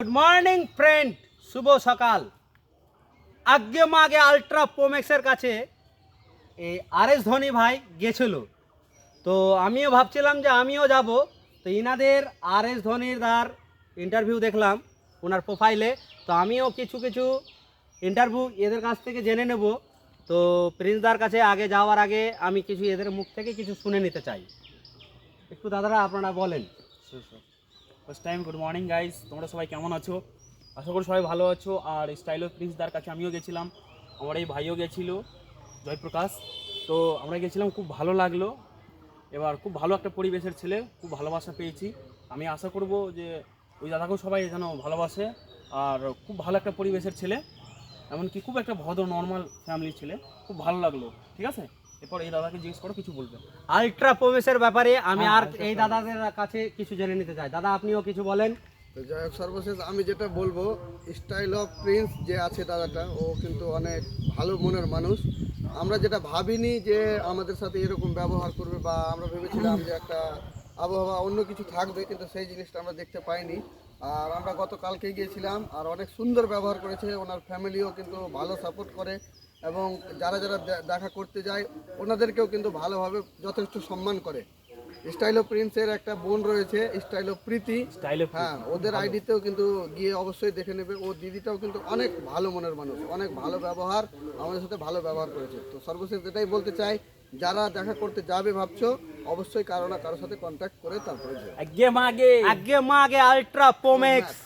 Good morning friend শুভ সকাল। আগে মাগে ultra প্রোম্যাক্সের কাছে এই আর এস ধোনি ভাই গেছিল। তো আমিও ভাবছিলাম যে আমিও যাব। তো ইনাদের আর এস ধোনির দার ইন্টারভিউ দেখলাম ওনার প্রোফাইলে তো আমিও কিছু কিছু ইন্টারভিউ এদের কাছ থেকে জেনে নেব। তো প্রিন্সদার কাছে আগে যাওয়ার আগে আমি কিছু এদের মুখ থেকে কিছু শুনে নিতে চাই। একটু দাদারা আপনারা বলেন। First time good morning guys তোমরা সবাই কেমন আছো? আশা করি সবাই ভালো আছো। আর স্টাইল অফ প্রিন্সদার কাছে আমিও গেছিলাম। আমার এই ভাইও গেছিল, জয়প্রকাশ। তো আমরা গেছিলাম, খুব ভালো লাগল। এবার খুব ভালো একটা পরিবেশের ছেলে, খুব ভালোবাসা পেয়েছি। আমি আশা করব যে ওই দাদাকেও সবাই যেন ভালোবাসে। আর খুব ভালো একটা পরিবেশের ছেলে। এমনকি খুব একটা ভদ্র নর্মাল ফ্যামিলির ছেলে। খুব ভালো লাগল, ঠিক আছে? এরপর এই দাদাকে জিজ্ঞেস করো কিছু বলবে। আলট্রা প্রবেশের ব্যাপারে আমি হ্যাঁ, আর এই দাদাদের কাছে কিছু জেনে নিতে চাই। দাদা আপনিও কিছু বলেন। তো যাই হোক সর্বশেষ আমি যেটা বলব স্টাইল অফ প্রিন্স যে আছে দাদাটা ও কিন্তু অনেক ভালো মনের মানুষ। আমরা যেটা ভাবিনি যে আমাদের সাথে এরকম ব্যবহার করবে বা আমরা ভেবেছিলাম যে একটা আবহাওয়া অন্য কিছু থাকবে কিন্তু সেই জিনিসটা আমরা দেখতে পাইনি। আর আমরা গতকালকে গিয়েছিলাম আর অনেক সুন্দর ব্যবহার করেছে। ওনার ফ্যামিলিও কিন্তু ভালো সাপোর্ট করে। এবং যারা যারা দেখা করতে যায় ওনাদেরকেও কিন্তু ভালোভাবে যথেষ্ট সম্মান করে। স্টাইল অফ প্রিন্সের একটা বোন রয়েছে স্টাইল অফ প্রীতি হ্যাঁ ওদের আইডিতেও কিন্তু গিয়ে অবশ্যই দেখে নেবে। ও দিদিটাও কিন্তু অনেক ভালো মনের মানুষ অনেক ভালো ব্যবহার আমাদের সাথে ভালো ব্যবহার করেছে। তো সর্বশেষ এটাই বলতে চাই যারা দেখা করতে যাবে ভাবছ অবশ্যই কারও না কারোর সাথে কন্ট্যাক্ট করে তারপরে আগে মাগে। আগে মা আগে আলট্রা প্রোম্যাক্স